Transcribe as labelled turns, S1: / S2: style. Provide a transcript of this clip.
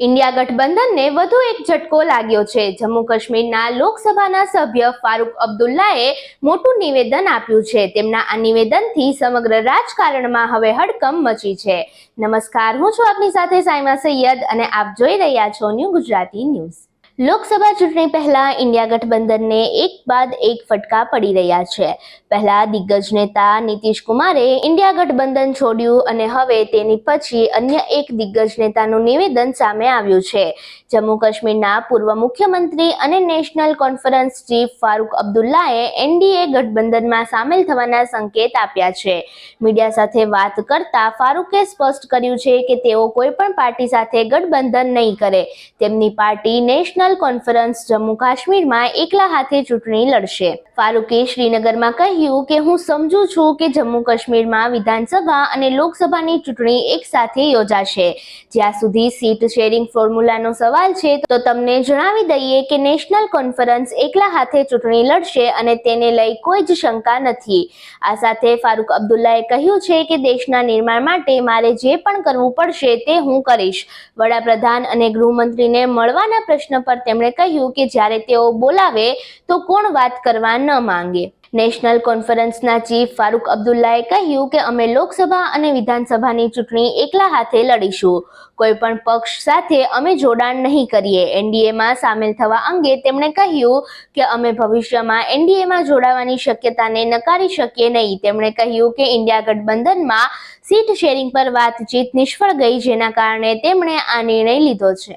S1: India ગઠબંધનને વધુ એક ઝટકો લાગ્યો છે. જમ્મુ કાશ્મીરના લોકસભાના સભ્ય ફારૂક અબ્દુલ્લાએ મોટું નિવેદન આપ્યું છે. તેમના આ નિવેદનથી સમગ્ર રાજકારણમાં હવે હડકંપ મચી છે. નમસ્કાર, હું છું આપની સાથે સાયમા સૈયદ અને આપ જોઈ રહ્યા છો ન્યૂ ગુજરાતી ન્યૂઝ. લોકસભા ચૂંટણી પહેલા ઇન્ડિયા ગઠબંધનને એક બાદ એક ફટકા પડી રહ્યા છે. પહેલા દિગ્ગજ નેતા નીતિશ કુમારે ઇન્ડિયા ગઠબંધન છોડ્યું અને હવે તેની પછી અન્ય એક દિગ્ગજ નેતાનું નિવેદન સામે આવ્યું છે. જમ્મુ કાશ્મીરના પૂર્વ મુખ્યમંત્રી અને નેશનલ કોન્ફરન્સ ચીફ ફારૂક અબ્દુલ્લાએ એનડીએ ગઠબંધનમાં સામેલ થવાના સંકેત આપ્યા છે. મીડિયા સાથે વાત કરતા ફારૂકે સ્પષ્ટ કર્યું છે કે તેઓ કોઈ પણ પાર્ટી સાથે ગઠબંધન નહીં કરે. તેમની પાર્ટી નેશનલ કોન્ફરન્સ જમ્મુ કાશ્મીરમાં એકલા હાથે ચૂંટણી લડશે. ફારૂકે શ્રીનગરમાં કહ્યું કે હું સમજુ છું કે જમ્મુ કાશ્મીરમાં વિધાનસભા અને લોકસભાની ચૂંટણી એક સાથે યોજાશે. જ્યાં સુધી સીટ શેરિંગ ફોર્મ્યુલાનો સવાલ છે, તો તમને જણાવી દઈએ કે નેશનલ કોન્ફરન્સ એકલા હાથે ચૂંટણી લડશે અને તેને લઈ કોઈ જ શંકા નથી. આ સાથે ફારૂક અબ્દુલ્લાએ કહ્યું છે કે દેશના નિર્માણ માટે મારે જે પણ કરવું પડશે તે હું કરીશ. વડાપ્રધાન અને ગૃહમંત્રીને મળવાના પ્રશ્ન પર તેમણે કહ્યું કે જ્યારે તેઓ બોલાવે તો કોણ વાત કરવા ન માંગે. નેશનલ કોન્ફરન્સના ચીફ ફારૂક અબ્દુલ્લાએ કહ્યું કે અમે લોકસભા અને વિધાનસભાની ચૂંટણી એકલા હાથે લડીશું. કોઈ પણ પક્ષ સાથે અમે જોડાણ નહીં કરીએ. એનડીએમાં સામેલ થવા અંગે તેમણે કહ્યું કે અમે ભવિષ્યમાં એનડીએમાં જોડાવાની શક્યતાને નકારી શકીએ નહીં. તેમણે કહ્યું કે ઇન્ડિયા ગઠબંધનમાં સીટ શેરિંગ પર વાતચીત નિષ્ફળ ગઈ, જેના કારણે તેમણે આ નિર્ણય લીધો છે.